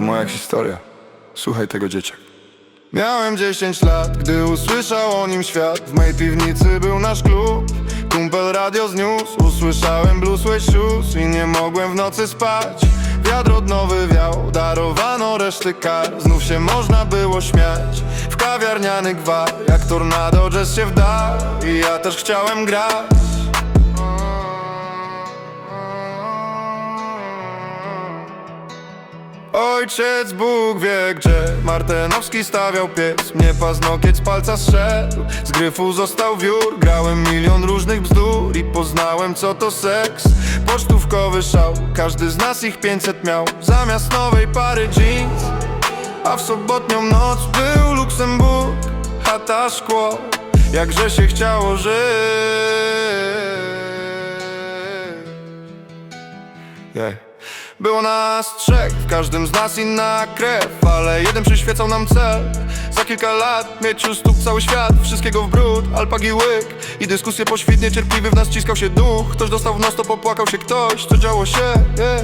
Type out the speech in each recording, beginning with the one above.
moja historia. Słuchaj tego dzieciak. Miałem 10 lat, gdy usłyszał o nim świat. W mojej piwnicy był nasz klub. Kumpel radio zniósł. Usłyszałem blues shoes I nie mogłem w nocy spać. Wiatr odnowy wiał Darowano reszty kar. Znów się można było śmiać. W kawiarniany gwar. Jak tornado jazz się wdał I ja też chciałem grać Ojciec Bóg wie gdzie Martenowski stawiał piec. Mnie paznokieć z palca zszedł. Z gryfu został wiór. Grałem milion różnych bzdur I poznałem co to seks. Pocztówkowy szał. Każdy z nas ich 500 miał. Zamiast nowej pary jeans. A w sobotnią noc był Luksemburg. Chata szkło Jakże się chciało żyć. Yeah. Było nas trzech, w każdym z nas inna krew Ale jeden przyświecał nam cel. Za kilka lat mieć u stóp cały świat Wszystkiego w brud, alpagi łyk I dyskusje poświtnie, cierpliwy w nas ściskał się duch. Ktoś dostał w nos, to popłakał się ktoś Co działo się, yeah.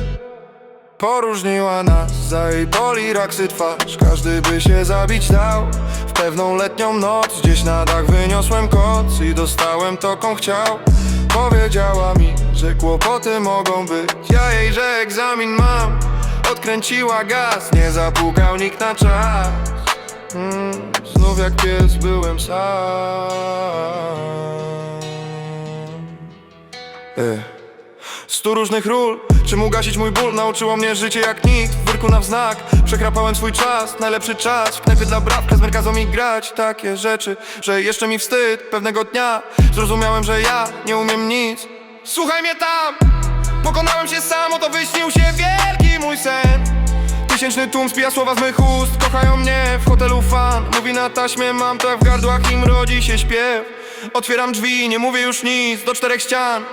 Poróżniła nas za jej boli raksy twarz. Każdy by się zabić dał. W pewną letnią noc Gdzieś na dach wyniosłem koc I dostałem to,ką chciał. Powiedziała mi, że kłopoty mogą być? Ja jej, że egzamin mam. Odkręciła gaz Nie zapukał nikt na czas. Mm, Znów jak pies byłem sam. Eh. Stu różnych ról, czym ugasić mój ból? Nauczyło mnie życie jak nikt, w wyrku na wznak. Przekrapałem swój czas, najlepszy czas. W knajpie dla brawka z kazał mi grać. Takie rzeczy, że jeszcze mi wstyd. Pewnego dnia zrozumiałem, że ja nie umiem nic Słuchaj mnie tam, pokonałem się sam Oto wyśnił się wielki mój sen. Tysięczny tłum spija słowa z mych ust Kochają mnie w hotelu fan. Mówi na taśmie, mam to w gardłach Im rodzi się śpiew. Otwieram drzwi, nie mówię już nic Do czterech ścian